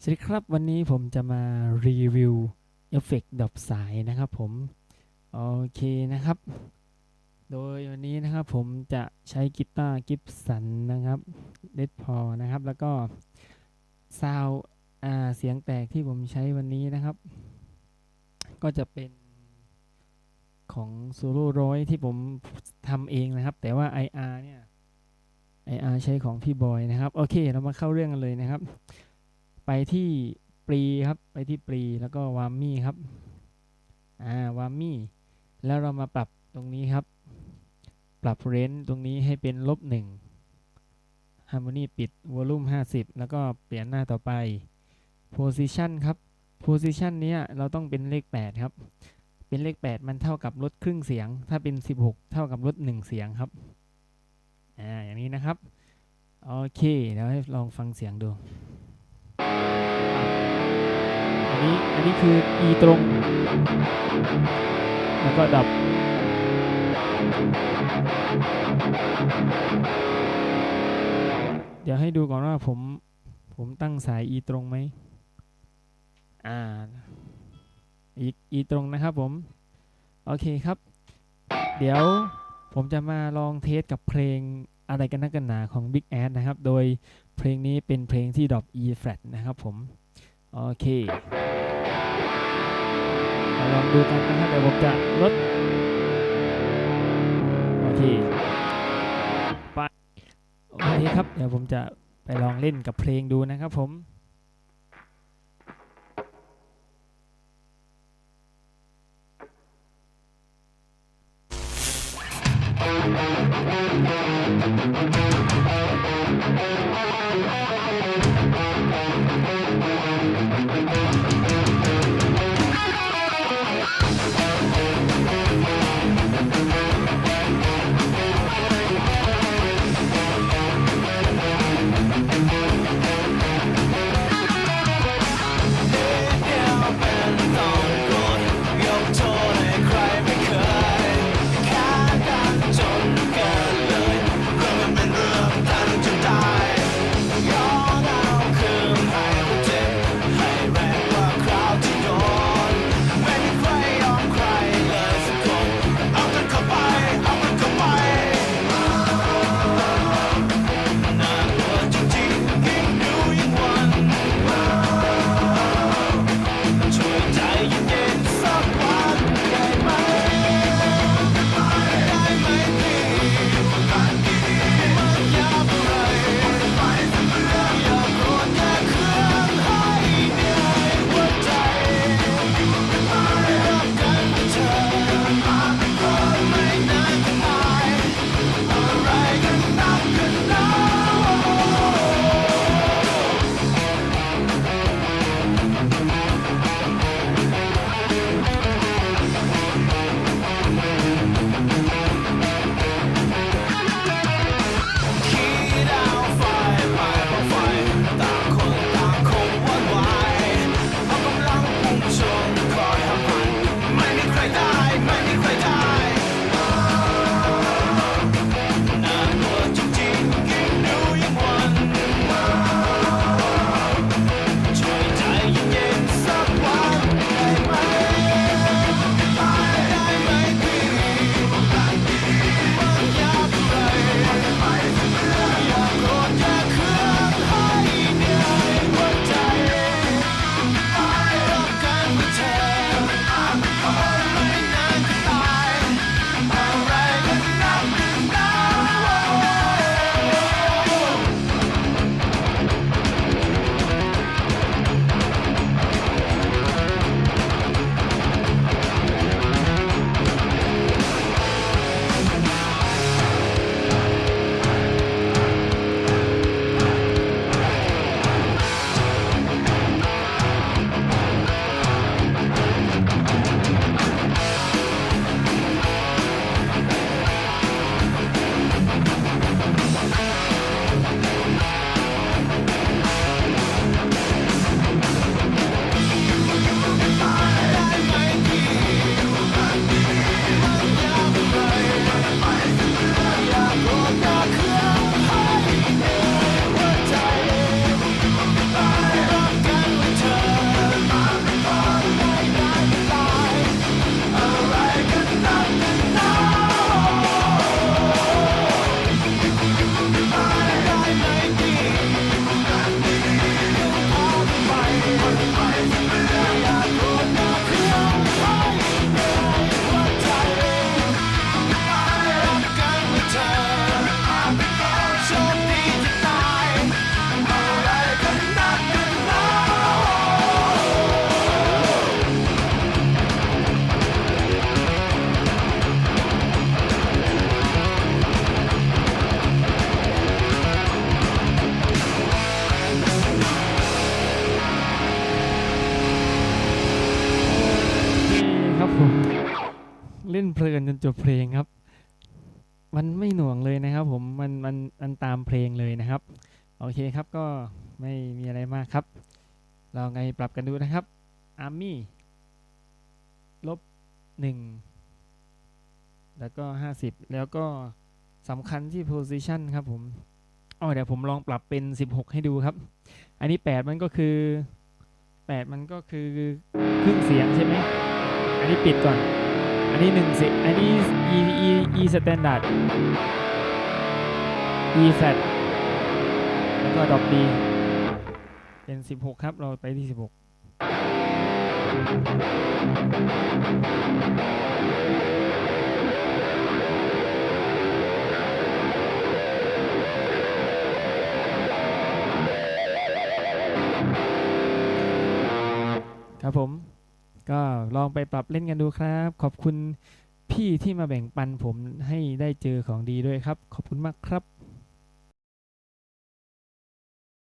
สวัสดีครับวันนี้ผมจะมารีวิวเอฟเฟกต์ดรอปสายนะครับผม โอเคนะครับ โดยวันนี้นะครับผมจะใช้กีตาร์กิฟสันนะครับเดดพอนะครับ แล้วก็ซาวอ่าเสียงแตกที่ผมใช้วันนี้นะครับ ก็จะเป็นของโซโล่ร้อยที่ผมทำเองนะครับ แต่ว่า IR เนี่ย IR ใช้ของพี่บอยนะครับ โอเค เรามาเข้าเรื่องกันเลยนะครับ ไปที่ปรีครับ ไปที่ปรีแล้วก็วามมี่ครับ อ่าวามมี่ แล้วเรามาปรับตรงนี้ครับ ปรับเรนตรงนี้ให้เป็นลบหนึ่งฮาร์โมนีปิดวอลลุ่ม50 แล้วก็เปลี่ยนหน้าต่อไป position ครับ position เนี้ยเราต้องเป็นเลข 8 ครับ เป็นเลข 8 มันเท่ากับลดครึ่งเสียง ถ้าเป็น 16 เท่ากับลด1เสียงครับ อ่า อย่างนี้นะครับ โอเค เดี๋ยวให้ลองฟังเสียงดู อันนี้อันนี้คือ E ตรง แล้วก็ดับ เดี๋ยวให้ดูก่อนว่าผมผมตั้งสาย E ตรงไหมอ่าอีก E ตรงนะครับผม โอเคครับ เดี๋ยวผมจะมาลองเทสกับเพลง อะไรกันนักกันหนาของ Big a อนะครับ โดยเพลงนี้เป็นเพลงที่ดรอป E flat นะครับผม โอเคมาลองดูกันนะครับเดี๋ยวผมจะลด โอเคไปโอเคครับ เดี๋ยวผมจะไปลองเล่นกับเพลงดูนะครับผม โจบเพลงครับ มันไม่หน่วงเลยนะครับ ผมมันมันมันตามเพลงเลยนะครับ โอเคครับก็ไม่มีอะไรมากครับเราไงปรับกันดูนะครับ Army ลบหนึ่งแล้วก็ห้าสิบแล้วก็สำคัญที่ position ครับผมอ๋อเดี๋ยวผมลองปรับเป็น 16 ให้ดูครับ อันนี้ 8 มันก็คือ 8 มันก็คือครึ่งเสียงใช่ไหม อันนี้ปิดก่อน อันนี้1เสียงอันนี้ E E E standard E flat แล้วก็ดอก D เป็น 16 ครับ เราไปที่ 16ครับผม ก็ลองไปปรับเล่นกันดูครับ ขอบคุณพี่ที่มาแบ่งปันผมให้ได้เจอของดีด้วยครับ ขอบคุณมากครับ